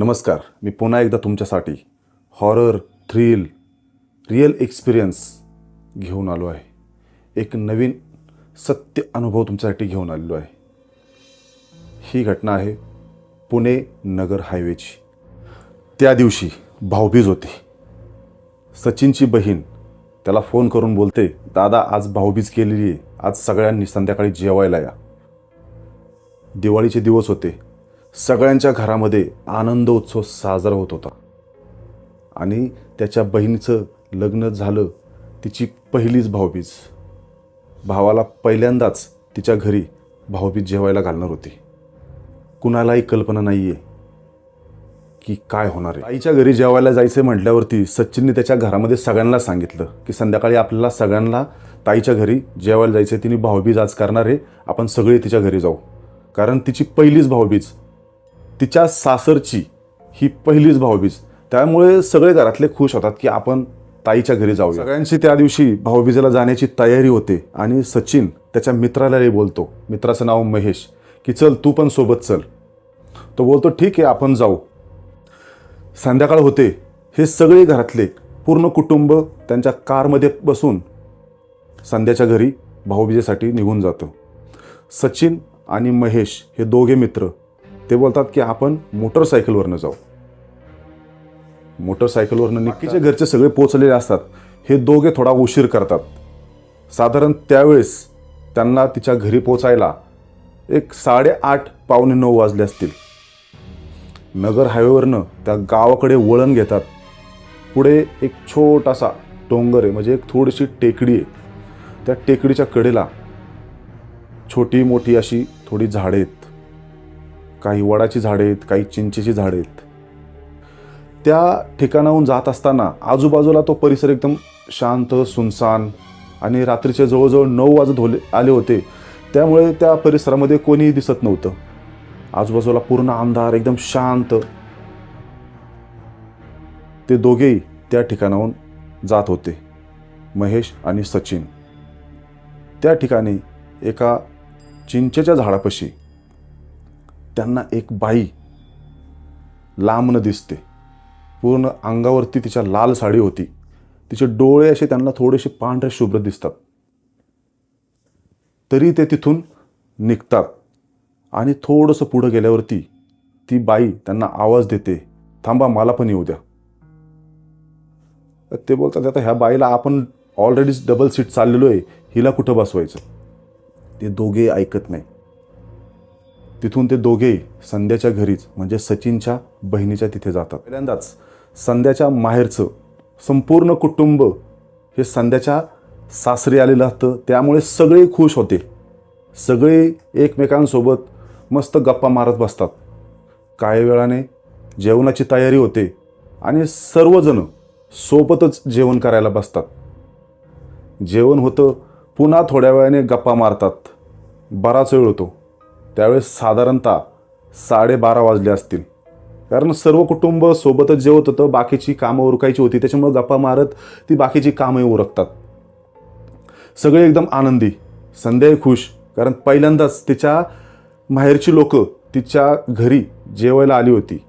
नमस्कार मी पुन्हा एकदा तुमच्यासाठी हॉरर थ्रिल रिअल एक्सपिरियन्स घेऊन आलो आहे. एक नवीन सत्य अनुभव तुमच्यासाठी घेऊन आलेलो आहे. ही घटना आहे पुणे नगर हायवेची त्या दिवशी भाऊबीज होती. सचिनची बहीण त्याला फोन करून बोलते दादा आज भाऊबीज केलेली आहे. आज सगळ्यांनी संध्याकाळी जेवायला या. दिवाळीचे दिवस होते. सगळ्यांच्या घरामध्ये आनंद उत्सव साजरा होत होता. आणि त्याच्या बहिणीचं लग्न झालं तिची पहिलीच भाऊबीज. भावाला पहिल्यांदाच तिच्या घरी भाऊबीज जेवायला घालणार होती. कुणालाही कल्पना नाही आहे की काय होणार आहे. आईच्या घरी जेवायला जायचं म्हटल्यावरती सचिनने त्याच्या घरामध्ये सगळ्यांना सांगितलं की संध्याकाळी आपल्याला सगळ्यांना ताईच्या घरी जेवायला जायचं तिने भाऊबीज आज करणार आहे आपण सगळे तिच्या घरी जाऊ. कारण तिची पहिलीच भाऊबीज तिच्या सासरची ही पहिलीच भाऊबीज. त्यामुळे सगळे घरातले खुश होतात की आपण ताईच्या घरी जाऊ सगळ्यांची त्या दिवशी भाऊबीजेला जाण्याची तयारी होते आणि सचिन त्याच्या मित्रालाही बोलतो. मित्राचं नाव महेश. की चल तू पण सोबत चल. तो बोलतो ठीक आहे आपण जाऊ. संध्याकाळ होते. हे सगळे घरातले पूर्ण कुटुंब त्यांच्या कारमध्ये बसून संध्याच्या घरी भाऊबीजेसाठी निघून जातं. सचिन आणि महेश हे दोघे मित्र ते बोलतात की आपण मोटरसायकलवरनं जाऊ. मोटरसायकलवरनं निकीचे घरचे सगळे पोचलेले असतात. हे दोघे थोडा उशीर करतात. साधारण त्यावेळेस त्यांना तिच्या घरी पोचायला एक साडेआठ पावणे नऊ वाजले असतील. नगर हायवेवरनं त्या गावाकडे वळण घेतात. पुढे एक छोटासा डोंगर आहे म्हणजे एक थोडीशी टेकडी आहे. त्या टेकडीच्या कडेला छोटी मोठी अशी थोडी झाडे आहेत. काही वडाची झाडे आहेत काही चिंचेची झाडे आहेत. त्या ठिकाणाहून जात असताना आजूबाजूला तो परिसर एकदम शांत सुनसान आणि रात्रीचे जवळजवळ नऊ वाजत होले आले होते. त्यामुळे त्या परिसरामध्ये कोणीही दिसत नव्हतं. आजूबाजूला पूर्ण अंधार एकदम शांत. ते दोघेही त्या ठिकाणाहून जात होते महेश आणि सचिन. त्या ठिकाणी एका चिंचेच्या झाडापाशी त्यांना एक बाई लांबनं दिसते. पूर्ण अंगावरती तिच्या लाल साडी होती. तिचे डोळे असे त्यांना थोडेसे पांढरे शुभ्र दिसतात. तरी ते तिथून निघतात आणि थोडंसं पुढं गेल्यावरती ती बाई त्यांना आवाज देते थांबा मला पण येऊ द्या. ते बोलतात आता ह्या बाईला आपण ऑलरेडी डबल सीट चाललेलो आहे हिला कुठं बसवायचं? ते दोघे ऐकत नाही. तिथून ते दोघे संध्याच्या घरीच म्हणजे सचिनच्या बहिणीच्या तिथे जातात. पहिल्यांदाच संध्याच्या माहेरचं संपूर्ण कुटुंब हे संध्याच्या सासरी आलेलं असतं. त्यामुळे सगळे खुश होते. सगळे एकमेकांसोबत मस्त गप्पा मारत बसतात. काही वेळाने जेवणाची तयारी होते आणि सर्वजण सोबतच जेवण करायला बसतात. जेवण होतं पुन्हा थोड्या वेळाने गप्पा मारतात. बराच वेळ होतो. त्यावेळेस साधारणतः साडेबारा वाजले असतील. कारण सर्व कुटुंब सोबतच जेवत होतं बाकीची कामं उरकायची होती त्याच्यामुळे गप्पा मारत ती बाकीची कामंही उरकतात. सगळे एकदम आनंदी संध्याही खुश कारण पहिल्यांदाच तिच्या माहेरची लोक तिच्या घरी जेवायला आली होती.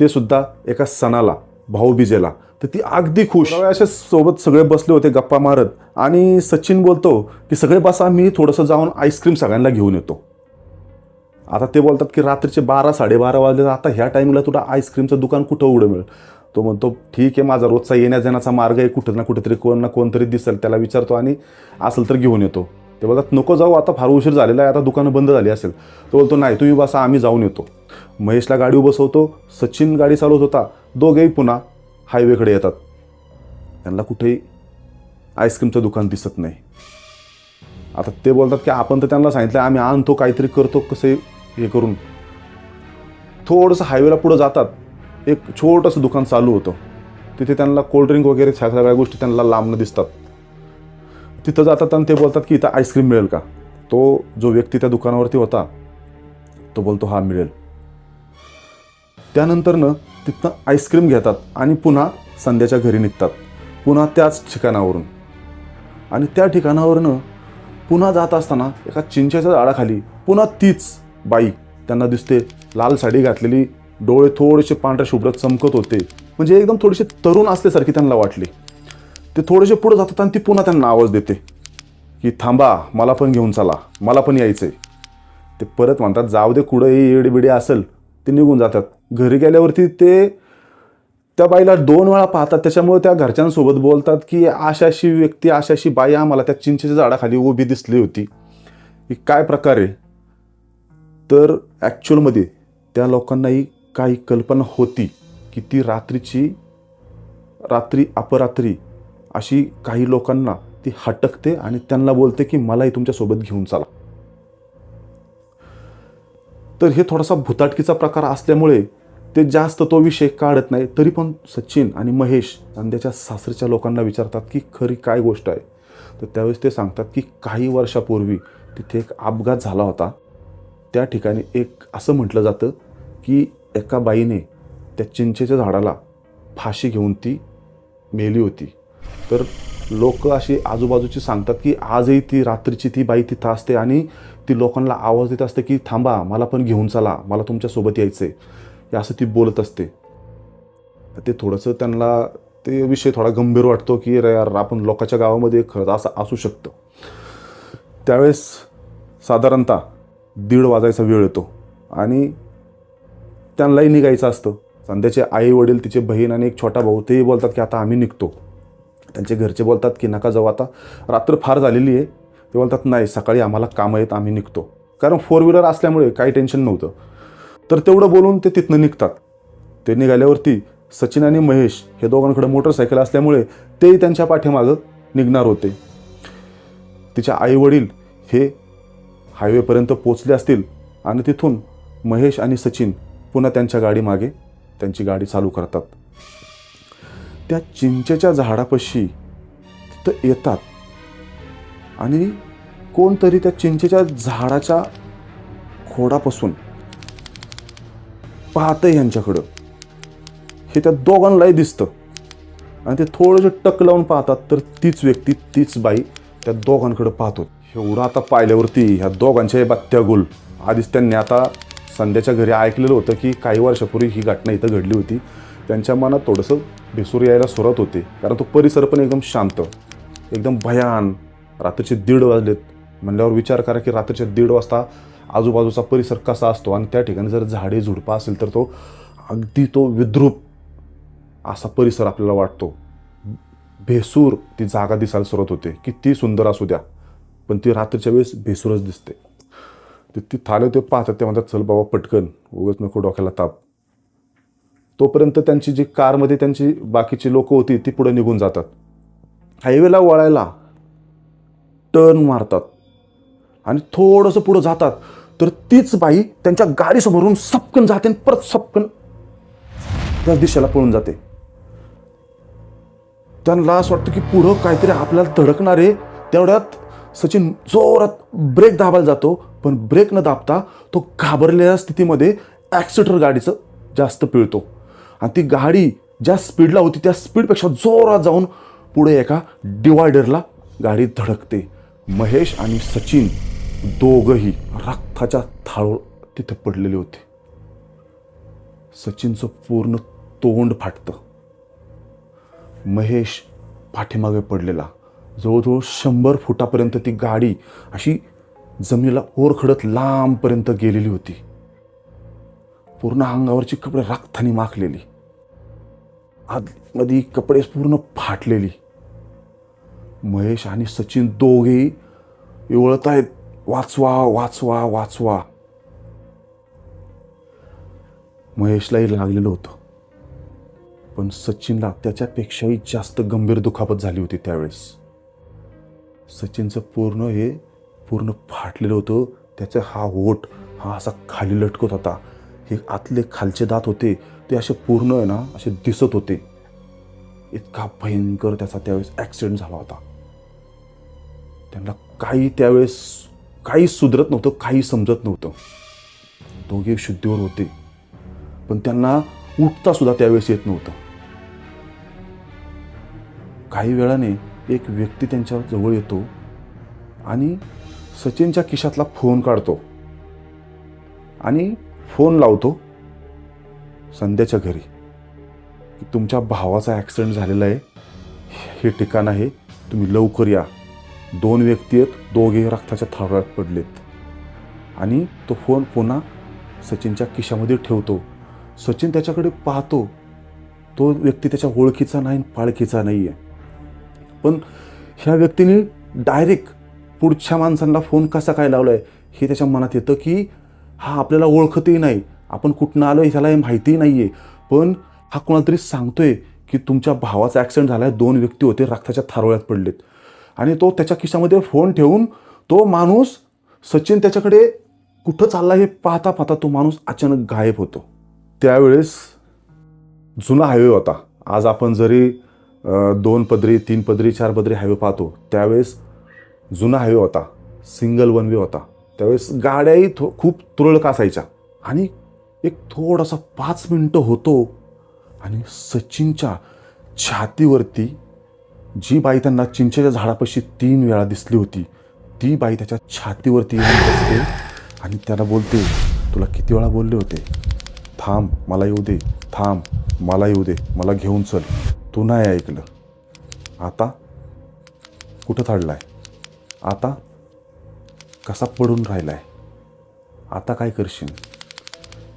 ते सुद्धा एका सणाला भाऊबीजेला. तर ती अगदी खुश. असे सोबत सगळे बसले होते गप्पा मारत. आणि सचिन बोलतो की सगळे बसा मी थोडंसं जाऊन आईस्क्रीम सगळ्यांना घेऊन येतो. आता ते बोलतात की रात्रीचे बारा साडेबारा वाजले तर आता ह्या टाईमला तुला आईस्क्रीमचं दुकान कुठं उघडं मिळेल? तो म्हणतो ठीक आहे माझा रोजचा येण्या जाण्याचा मार्ग आहे कुठं ना कुठेतरी कोण ना कोणतरी दिसेल त्याला विचारतो आणि असेल तर घेऊन येतो. ते बोलतात नको जाऊ आता फार उशीर झालेला आहे आता दुकानं बंद झाली असेल. तो बोलतो नाही तुम्ही बसा आम्ही जाऊन येतो. महेशला गाडी बसवतो सचिन गाडी चालवत होता दोघेही पुन्हा हायवेकडे येतात. त्यांना कुठेही आईस्क्रीमचं दुकान दिसत नाही. आता ते बोलतात की आपण तर त्यांना सांगितलं आम्ही आणतो काहीतरी करतो कसं हे करून थोडंसं हायवेला पुढं जातात. एक छोटंसं दुकान चालू होतं. तिथे त्यांना कोल्ड्रिंक वगैरे ह्या सगळ्या गोष्टी त्यांना लांबनं दिसतात. तिथं जातात आणि ते बोलतात की इथं आईस्क्रीम मिळेल का? तो जो व्यक्ती त्या दुकानावरती होता तो बोलतो हा मिळेल. त्यानंतरनं तिथनं आईस्क्रीम घेतात आणि पुन्हा संध्याच्या घरी निघतात. पुन्हा त्याच ठिकाणावरून. आणि त्या ठिकाणावरनं पुन्हा जात असताना एका चिंचेच्या झाडाखाली पुन्हा तीच बाई त्यांना दिसते लाल साडी घातलेली डोळे थोडेसे पांढऱ्या शुभ्र चमकत होते. म्हणजे एकदम थोडेसे तरुण असल्यासारखे त्यांना वाटले. ते थोडेसे पुढे जातात आणि ती पुन्हा त्यांना आवाज देते. की थांबा मला पण घेऊन चला मला पण यायचंय. ते परत म्हणतात जाऊ दे कुठं हे येडबिडे असेल. ते निघून जातात. घरी गेल्यावरती ते त्या बाईला दोन वेळा पाहतात. त्याच्यामुळे त्या घरच्यांसोबत बोलतात की अशाशी व्यक्ती अशाशी बाई आम्हाला त्या चिंचेच्या झाडाखाली उभी दिसली होती. की काय प्रकार आहे? तर ॲक्च्युअलमध्ये त्या लोकांनाही काही कल्पना होती की ती रात्रीची रात्री अपरात्री अशी काही लोकांना ती हटकते आणि त्यांना बोलते की मलाही तुमच्यासोबत घेऊन चला. तर हे थोडासा भुताटकीचा प्रकार असल्यामुळे ते जास्त तो विषय काढत नाही तरी पण सचिन आणि महेश आणि त्याच्या सासरीच्या लोकांना विचारतात की खरी काय गोष्ट आहे? तर त्यावेळेस ते सांगतात की काही वर्षापूर्वी तिथे एक अपघात झाला होता. त्या ठिकाणी एक असं म्हटलं जातं की एका बाईने त्या चिंचेच्या झाडाला फाशी घेऊन ती मेली होती. तर लोक अशी आजूबाजूची सांगतात की आजही ती रात्रीची ती बाई तिथं असते आणि ती लोकांना आवाज देत असते की थांबा मला पण घेऊन चला मला तुमच्यासोबत यायचं आहे असं ती बोलत असते. ते थोडंसं त्यांना ते विषय थोडा गंभीर वाटतो की अरे यार आपण लोकांच्या गावामध्ये खरंच असं असू शकतं. त्यावेळेस साधारणतः दीड वाजायचा वेळ येतो. आणि त्यांनाही निघायचं असतं. संध्याचे आई वडील तिचे बहीण आणि एक छोटा भाऊ तेही बोलतात की आता आम्ही निघतो. त्यांचे घरचे बोलतात की नका जाऊ आता. रात्र फार झालेली आहे. ते बोलतात नाही सकाळी आम्हाला कामं आहेत आम्ही निघतो. कारण फोर व्हीलर असल्यामुळे काही टेन्शन नव्हतं. तर तेवढं बोलून ते तिथनं निघतात. ते निघाल्यावरती सचिन आणि महेश हे दोघांकडे मोटरसायकल असल्यामुळे तेही त्यांच्या पाठीमागं निघणार होते. तिच्या आई वडील हे हायवेपर्यंत पोचले असतील आणि तिथून महेश आणि सचिन पुन्हा त्यांच्या गाडीमागे त्यांची गाडी चालू करतात. त्या चिंचेच्या झाडापाशी तिथं येतात. आणि कोणतरी त्या चिंचेच्या झाडाच्या खोडापासून पाहतं यांच्याकडं. हे त्या दोघांनाही दिसतं. आणि ते थोडंसं टक लावून पाहतात तर तीच व्यक्ती तीच बाई त्या दोघांकडं पाहतो एवढं आता पाहिल्यावरती ह्या दोघांच्या बात्या गुल. आधीच त्यांनी आता संध्याच्या घरी ऐकलेलं होतं की काही वर्षापूर्वी ही घटना इथं घडली होती. त्यांच्या मनात थोडंसं भेसूर यायला सुरुवात होते. कारण तो परिसर पण एकदम शांत एकदम भयान रात्रीचे दीड वाजलेत. म्हणल्यावर विचार करा की रात्रीच्या दीड वाजता आजूबाजूचा परिसर कसा असतो? आणि त्या ठिकाणी जर झाडे झुडपं असेल तर तो अगदी तो विद्रूप असा परिसर आपल्याला वाटतो. भेसूर ती जागा दिसायला सुरुवात होते. किती सुंदर असू द्या. पण ती रात्रीच्या वेळेस भेसूरच दिसते. ते ती थाले ते पाहतात ते म्हणतात चल बाबा पटकन उगच नको डोक्याला ताप. तोपर्यंत त्यांची जी कारमध्ये त्यांची बाकीची लोक होती ती पुढे निघून जातात. हायवेला वळायला टर्न मारतात. आणि थोडंसं पुढं जातात. तर तीच बाई त्यांच्या गाडीसमोरून सपकन जाते आणि परत सपकन त्याच दिशेला पळून जाते. त्यांना असं वाटतं की पुढं काहीतरी आपल्याला धडकणार आहे तेवढ्यात सचिन जोरात ब्रेक दाबायला जातो पण ब्रेक न दाबता तो घाबरलेल्या स्थितीमध्ये ॲक्सिटर गाडीचं जास्त पिळतो आणि ती गाडी ज्या स्पीडला होती त्या स्पीडपेक्षा जोरात जाऊन पुढे एका डिवायडरला गाडी धडकते. महेश आणि सचिन दोघंही रक्ताच्या थाळ तिथे पडलेले होते. सचिनचं पूर्ण तोंड फाटतं. महेश पाठीमागे पडलेला. जवळजवळ शंभर फुटापर्यंत ती गाडी अशी जमिनीला ओरखडत लांबपर्यंत गेलेली होती. पूर्ण अंगावरची कपडे रक्ताने माखलेली. आतमध्ये कपडे पूर्ण फाटलेली. महेश आणि सचिन दोघेही एवळत आहेत. वाचवा वाचवा वाचवा. महेशलाही लागलेलं होतं. पण सचिनला त्याच्यापेक्षाही जास्त गंभीर दुखापत झाली होती त्यावेळेस. सचिनचं पूर्ण हे पूर्ण फाटलेलं होतं. त्याचा हा ओठ हा असा खाली लटकत होता. हे आतले खालचे दात होते ते असे पूर्ण आहे ना असे दिसत होते. इतका भयंकर त्याचा त्यावेळेस ॲक्सिडेंट झाला होता. त्यांना काही त्यावेळेस काही सुधरत नव्हतं काही समजत नव्हतं. दोघे शुद्धीवर होते. पण त्यांना उठता सुद्धा त्यावेळेस येत नव्हतं. काही वेळाने एक व्यक्ती त्यांच्या जवळ येतो आणि सचिनच्या खिशातला फोन काढतो आणि फोन लावतो संध्याच्या घरी की तुमच्या भावाचा ॲक्सिडेंट झालेला आहे. हे ठिकाण आहे. तुम्ही लवकर या. दोन व्यक्ती आहेत. दोघे रक्ताच्या थारोळ्यात पडलेत. आणि तो फोन पुन्हा सचिनच्या खिशामध्ये ठेवतो. सचिन त्याच्याकडे पाहतो. तो व्यक्ती त्याच्या ओळखीचा नाही पाळखीचा नाही आहे पण ह्या व्यक्तीने डायरेक्ट पुढच्या माणसांना फोन कसा काय लावला आहे हे त्याच्या मनात येतं की हा आपल्याला ओळखतही नाही. आपण कुठनं आलो आहे ह्याला हे माहितीही नाही आहे पण हा कोणाला तरी सांगतोय की तुमच्या भावाचा ॲक्सिडेंट झाला आहे दोन व्यक्ती होते रक्ताच्या थारोळ्यात पडलेत. आणि तो त्याच्या खिशामध्ये फोन ठेवून तो माणूस सचिन त्याच्याकडे कुठं चालला हे पाहता पाहता तो माणूस अचानक गायब होतो. त्यावेळेस जुना हायवे होता. आज आपण जरी दोन पदरी तीन पदरी चार पदरी हायवे पाहतो. त्यावेळेस जुना हायवे होता. सिंगल वन वे होता. त्यावेळेस गाड्याही थो खूप तुरळक असायच्या. आणि एक थोडासा पाच मिनटं होतो. आणि सचिनच्या छातीवरती जी बाई त्यांना चिंचेच्या झाडापाशी तीन वेळा दिसली होती ती बाई त्याच्या छातीवरती येऊन बसते आणि त्याला बोलते तुला किती वेळा बोलले होते? थांब मला येऊ दे. थांब. मला येऊ दे मला घेऊन चल. तू नाही ऐकलं. आता कुठं थाडलाय आता कसा पडून राहिलाय? आता काय करशील?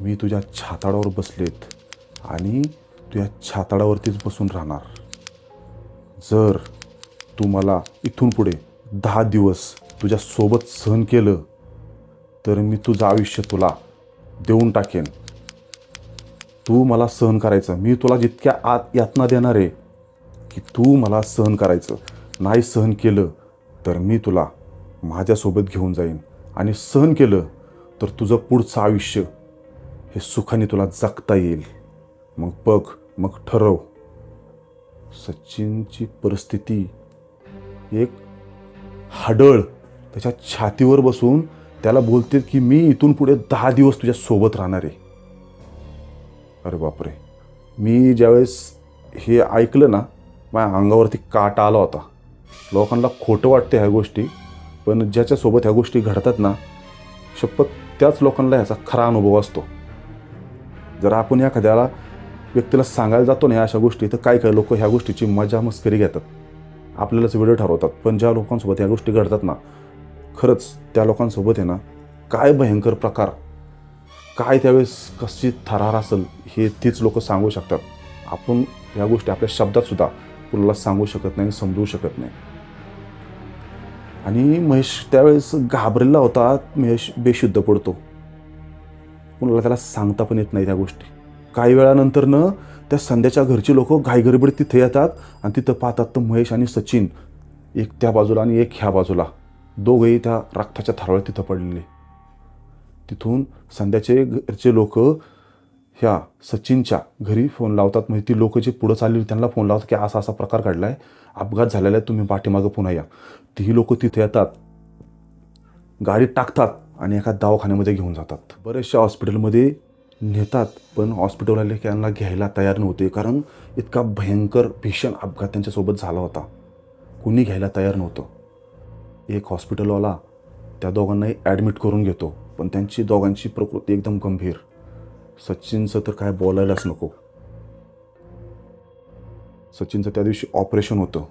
मी तुझ्या छाताडावर बसलेत आणि तुझ्या छाताडावरतीच बसून राहणार. जर तू मला इथून पुढे दहा दिवस तुझ्यासोबत सहन केलं तर मी तुझं आयुष्य तुला देऊन टाकेन. तू मला सहन करायचं. मी तुला जितक्या आत यातना देणार आहे की तू मला सहन करायचं. नाही सहन केलं तर मी तुला माझ्यासोबत घेऊन जाईन. आणि सहन केलं तर तुझं पुढचं आयुष्य हे सुखाने तुला जगता येईल. मग बघ मग ठरव. सचिनची परिस्थिती एक हाडळ त्याच्या छातीवर बसून त्याला बोलते की मी इथून पुढे दहा दिवस तुझ्या सोबत राहणार आहे. अरे बापरे. मी ज्यावेळेस हे ऐकलं ना माझ्या अंगावरती काटा आला होता. लोकांना खोटं वाटते ह्या गोष्टी पण ज्याच्यासोबत ह्या गोष्टी घडतात ना शपथ त्याच लोकांना ह्याचा खरा अनुभव असतो. जर आपण एखाद्याला व्यक्तीला सांगायला जातो ना ह्या अशा गोष्टी तर काय काय लोक ह्या गोष्टीची मजा मस्करी घेतात. आपल्यालाच वेळ ठरवतात पण ज्या लोकांसोबत ह्या गोष्टी घडतात ना खरंच त्या लोकांसोबत आहे ना काय भयंकर प्रकार काय त्यावेळेस कशी थरार असेल हे तीच लोक सांगू शकतात. आपण ह्या गोष्टी आपल्या शब्दात सुद्धा कुणाला सांगू शकत नाही समजवू शकत नाही. आणि महेश त्यावेळेस घाबरलेला होता महेश बेशुद्ध पडतो. कुणाला त्याला सांगता पण येत नाही त्या गोष्टी. काही वेळानंतर न त्या संध्याच्या घरची लोक घाईगडबडीत तिथे येतात आणि तिथं पाहतात तर महेश आणि सचिन एक त्या बाजूला आणि एक ह्या बाजूला. दोघंही त्या रक्ताच्या थारोळ्यात तिथं पडलेले. तिथून संध्याचे घरचे लोक ह्या सचिनच्या घरी फोन लावतात. म्हणजे ती लोक जे पुढं चालली त्यांना फोन लावतात की असा असा प्रकार घडला आहे अपघात झालेला आहे तुम्ही पाठीमागं पुन्हा या. तीही लोक तिथे येतात गाडीत टाकतात आणि एका दवाखान्यामध्ये घेऊन जातात. बऱ्याचशा हॉस्पिटलमध्ये नेतात पण हॉस्पिटलवाले त्यांना घ्यायला तयार नव्हते कारण इतका भयंकर भीषण अपघात त्यांच्यासोबत झाला होता. कुणी घ्यायला तयार नव्हतं. एक हॉस्पिटलवाला त्या दोघांनाही ॲडमिट करून घेतो. पण त्यांची दोघांची प्रकृती एकदम गंभीर. सचिनचं तर काय बोलायलाच नको. सचिनचं त्या दिवशी ऑपरेशन होतं.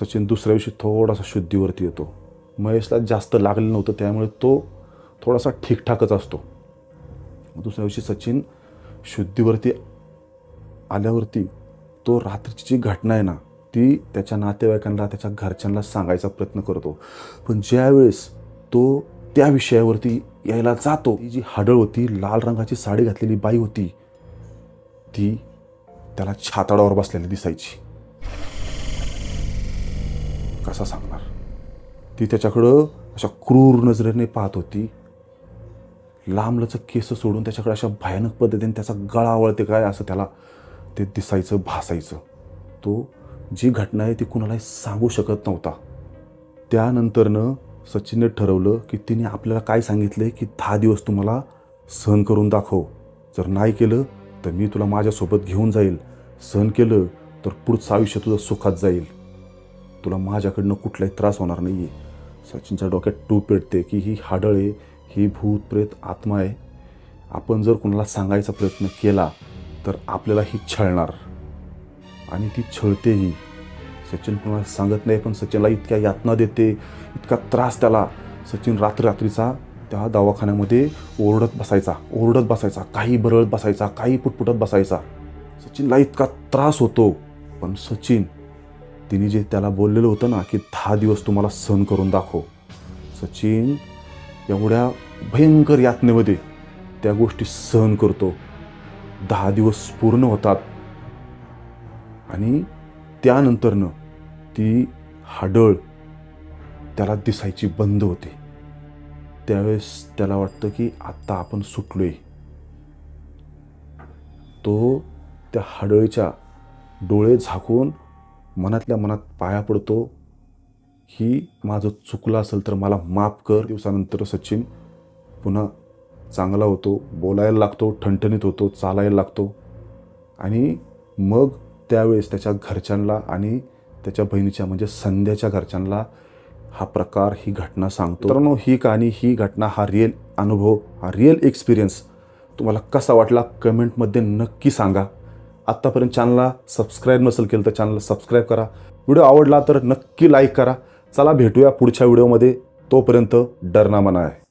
सचिन दुसऱ्या दिवशी थोडासा शुद्धीवरती येतो. महेशला जास्त लागलं नव्हतं त्यामुळे तो थोडासा ठीकठाकच असतो. दुसऱ्या दिवशी सचिन शुद्धीवरती आल्यावरती तो रात्रीची जी घटना आहे ना ती त्याच्या नातेवाईकांना त्याच्या घरच्यांना सांगायचा प्रयत्न करतो. पण ज्यावेळेस तो त्या विषयावरती यायला जातो. ती जी हाडळ होती लाल रंगाची साडी घातलेली बाई होती ती त्याला छाताडावर बसलेली दिसायची. कसा सांगणार? ती त्याच्याकडं अशा क्रूर नजरेने पाहत होती. लांबलचं केस सोडून त्याच्याकडे अशा भयानक पद्धतीने त्याचा गळा वळते काय असं त्याला ते दिसायचं भासायचं. तो जी घटना आहे ती कुणालाही सांगू शकत नव्हता. त्यानंतरनं सचिनने ठरवलं की तिने आपल्याला काय सांगितलं आहे की दहा दिवस तुम्हाला सहन करून दाखव. जर नाही केलं तर मी तुला माझ्यासोबत घेऊन जाईल. सहन केलं तर पुढचं आयुष्य तुझं सुखात जाईल. तुला माझ्याकडनं कुठलाही त्रास होणार नाही आहे सचिनच्या डोक्यात टू पेटते की ही हाडळ आहे ही भूत प्रेत आत्मा आहे. आपण जर कुणाला सांगायचा प्रयत्न केला तर आपल्याला ही छळणार. आणि ती छळतेही. सचिन कुणाला सांगत नाही पण सचिनला इतक्या यातना देते इतका त्रास त्याला. सचिन रात्र रात्रीचा त्या दवाखान्यामध्ये ओरडत बसायचा ओरडत बसायचा काही बरळत बसायचा काही पुटपुटत बसायचा. सचिनला इतका त्रास होतो. पण सचिन तिने जे त्याला बोललेलं होतं ना की दहा दिवस तुम्हाला सहन करून दाखव. सचिन एवढ्या भयंकर यातनेमध्ये त्या गोष्टी सहन करतो. दहा दिवस पूर्ण होतात. आणि त्यानंतरनं ती हाडळ त्याला दिसायची बंद होते. त्यावेळेस त्याला वाटतं की आत्ता आपण सुटलोय. तो त्या हाडळीच्या डोळे झाकून मनातल्या मनात पाया पडतो. ही माझं चुकलं असेल तर मला माफ कर. दिवसानंतर सचिन पुन्हा चांगला होतो बोलायला लागतो ठणठणीत होतो चालायला लागतो. आणि मग त्यावेळेस त्याच्या घरच्यांना आणि त्याच्या बहिणीच्या म्हणजे संध्याच्या घरच्यांना हा प्रकार ही घटना सांगतो. मित्रांनो ही कहाणी ही घटना हा रिअल अनुभव हा रिअल एक्सपिरियन्स तुम्हाला कसा वाटला कमेंटमध्ये नक्की सांगा. आत्तापर्यंत चॅनलला सबस्क्राईब नसेल केलं तर चॅनलला सबस्क्राईब करा. व्हिडिओ आवडला तर नक्की लाईक करा. चला भेटूया पुढच्या व्हिडिओमध्ये तोपर्यंत डरना मना आहे